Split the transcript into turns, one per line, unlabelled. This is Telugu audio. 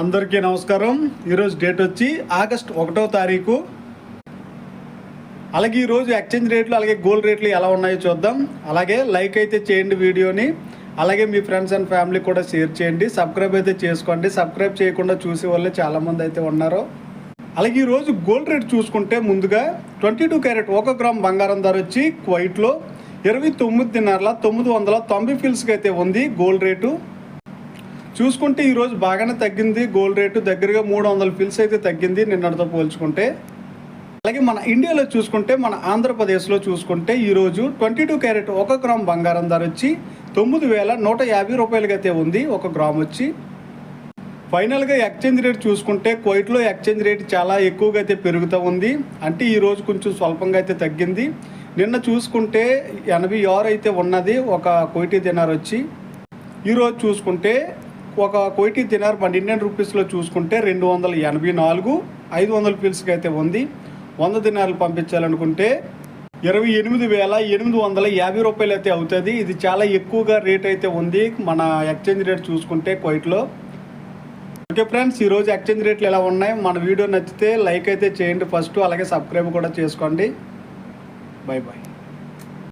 అందరికీ నమస్కారం. ఈరోజు డేట్ వచ్చి ఆగస్ట్ ఒకటో తారీఖు. అలాగే ఈరోజు ఎక్స్చేంజ్ రేట్లు అలాగే గోల్డ్ రేట్లు ఎలా ఉన్నాయో చూద్దాం. అలాగే లైక్ అయితే చేయండి వీడియోని. అలాగే మీ ఫ్రెండ్స్ అండ్ ఫ్యామిలీ కూడా షేర్ చేయండి. సబ్స్క్రైబ్ అయితే చేసుకోండి. సబ్స్క్రైబ్ చేయకుండా చూసే వాళ్ళే చాలామంది అయితే ఉన్నారు. అలాగే ఈరోజు గోల్డ్ రేట్ చూసుకుంటే ముందుగా ట్వంటీ టూ క్యారెట్ ఒక గ్రామ్ బంగారం ధర వచ్చి క్వైట్లో ఇరవై తొమ్మిదిన్నరల తొమ్మిది వందల తొంభై ఫిల్స్కి అయితే ఉంది గోల్డ్ రేటు. చూసుకుంటే ఈరోజు బాగానే తగ్గింది. గోల్డ్ రేటు దగ్గరగా మూడు వందల ఫిల్స్ అయితే తగ్గింది నిన్నటితో పోల్చుకుంటే. అలాగే మన ఇండియాలో చూసుకుంటే మన ఆంధ్రప్రదేశ్లో చూసుకుంటే ఈరోజు ట్వంటీ టూ క్యారెట్ ఒక గ్రామ్ బంగారం ధర వచ్చి తొమ్మిది వేల నూట యాభై రూపాయలకైతే ఉంది. ఒక గ్రామ్ వచ్చి ఫైనల్గా ఎక్స్చేంజ్ రేట్ చూసుకుంటే కోయిట్లో ఎక్స్చేంజ్ రేట్ చాలా ఎక్కువగా అయితే పెరుగుతూ ఉంది. అంటే ఈరోజు కొంచెం స్వల్పంగా అయితే తగ్గింది. నిన్న చూసుకుంటే ఎనభై ఆరు అయితే ఉన్నది. ఒక కోటి దినార్ వచ్చి ఈరోజు చూసుకుంటే ఒక కోటి దినార్ మన ఇండియన్ రూపీస్లో చూసుకుంటే రెండు వందల ఎనభై నాలుగు ఐదు వందల పిల్స్కి అయితే ఉంది. వంద దినాలు పంపించాలనుకుంటే ఇరవై ఎనిమిది వేల ఎనిమిది వందల యాభై రూపాయలు అయితే అవుతుంది. ఇది చాలా ఎక్కువగా రేట్ అయితే ఉంది. మన ఎక్స్చేంజ్ రేట్ చూసుకుంటే కోయిట్లో ఓకే ఫ్రెండ్స్ ఈరోజు ఎక్స్చేంజ్ రేట్లు ఎలా ఉన్నాయి? మన వీడియో నచ్చితే లైక్ అయితే చేయండి. ఫస్ట్ అలాగే సబ్స్క్రైబ్ కూడా చేసుకోండి. Bye bye